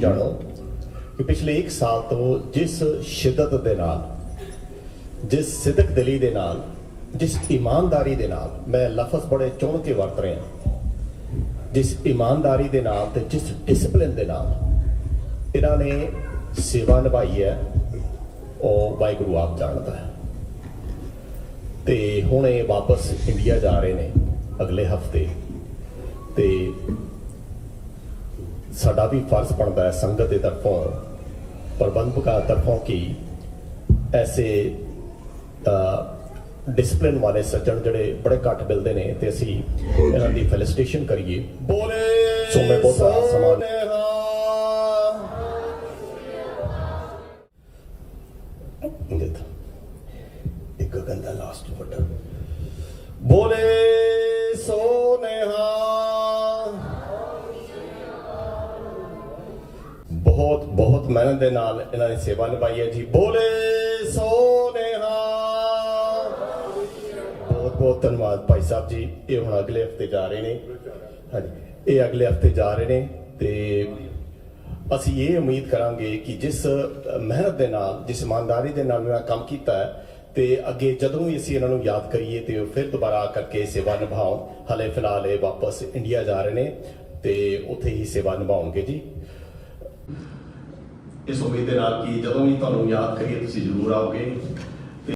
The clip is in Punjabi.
ਜਾਣੋ ਕਿ ਪਿਛਲੇ 1 ਸਾਲ ਤੋਂ ਜਿਸ ਸ਼ਿੱਦਤ ਦੇ ਨਾਲ, ਜਿਸ ਸਿਦਕ ਦਿਲੀ ਦੇ ਨਾਲ, ਜਿਸ ਇਮਾਨਦਾਰੀ ਦੇ ਨਾਲ ਮੈਂ ਲਫ਼ਜ਼ ਬੜੇ ਚੁਣ ਕੇ ਵਰਤ ਰਿਹਾ ਜਿਸ ਇਮਾਨਦਾਰੀ ਦੇ ਨਾਲ ਤੇ ਜਿਸ ਡਿਸਪਲਿਨ ਦੇ ਨਾਲ ਇਹਨਾਂ ਨੇ ਸੇਵਾ ਨਿਭਾਈ ਹੈ, ਉਹ ਵਾਹਿਗੁਰੂ ਆਪ ਜਾਣਦਾ ਹੈ। ਤੇ ਹੁਣ ਇਹ ਵਾਪਸ ਇੰਡੀਆ ਜਾ ਰਹੇ ਨੇ ਅਗਲੇ ਹਫ਼ਤੇ ਤੇ ਸਾਡਾ ਵੀ ਫਰਜ਼ ਬਣਦਾ ਹੈ ਸੰਗਤ ਦੇ ਤਰਫੋਂ ਪ੍ਰਬੰਧਕਾਂ ਤਰਫੋਂ ਕਿ ਐਸੇ ਡਿਸਪਲਿਨ ਵਾਲੇ ਸੱਜਣ ਜਿਹੜੇ ਬੜੇ ਘੱਟ ਮਿਲਦੇ ਨੇ ਤੇ ਅਸੀਂ ਇਹਨਾਂ ਦੀ ਫੈਲਿਸਟੇਸ਼ਨ ਕਰੀਏ ਬੋਲੇ ਸੋ ਮੈਂ ਬਹੁਤਾ ਸਮਾਂ- ਸੋਨੇਹਾ। ਦਿੱਤਾ ਇੱਕ ਗੰਦਾ ਲਾਸਟ ਵਰਡ ਬੋਲੇ ਬਹੁਤ ਬਹੁਤ ਮਿਹਨਤ ਦੇ ਨਾਲ ਇਹਨਾਂ ਨੇ ਸੇਵਾ ਨਿਭਾਈ ਹੈ ਜੀ। ਬੋਲੇ ਸੋਨੇਹਾ। ਬਹੁਤ ਬਹੁਤ ਧੰਨਵਾਦ ਭਾਈ ਸਾਹਿਬ ਜੀ। ਇਹ ਹੁਣ ਅਗਲੇ ਹਫ਼ਤੇ ਜਾ ਰਹੇ ਨੇ। ਹਾਂਜੀ। ਇਹ ਅਗਲੇ ਹਫ਼ਤੇ ਜਾ ਰਹੇ ਨੇ ਤੇ ਅਸੀਂ ਇਹ ਉਮੀਦ ਕਰਾਂਗੇ ਕਿ ਜਿਸ ਮਿਹਨਤ ਦੇ ਨਾਲ, ਜਿਸ ਇਮਾਨਦਾਰੀ ਦੇ ਨਾਲ ਇਹਨਾਂ ਕੰਮ ਕੀਤਾ ਹੈ, ਤੇ ਅੱਗੇ ਜਦੋਂ ਵੀ ਅਸੀਂ ਇਹਨਾਂ ਨੂੰ ਯਾਦ ਕਰੀਏ ਤੇ ਉਹ ਫਿਰ ਦੁਬਾਰਾ ਆ ਕਰਕੇ ਸੇਵਾ ਨਿਭਾਉਣ, ਹਲੇ ਫਿਲਹਾਲ ਇਹ ਵਾਪਸ ਇੰਡੀਆ ਜਾ ਰਹੇ ਨੇ ਤੇ ਉੱਥੇ ਹੀ ਸੇਵਾ ਨਿਭਾਉਣਗੇ ਜੀ। ਇਸ ਉਮੀਦ ਦੇ ਨਾਲ ਕਿ ਜਦੋਂ ਵੀ ਤੁਹਾਨੂੰ ਯਾਦ ਕਰੀਏ ਤੁਸੀਂ ਜ਼ਰੂਰ ਆਓਗੇ।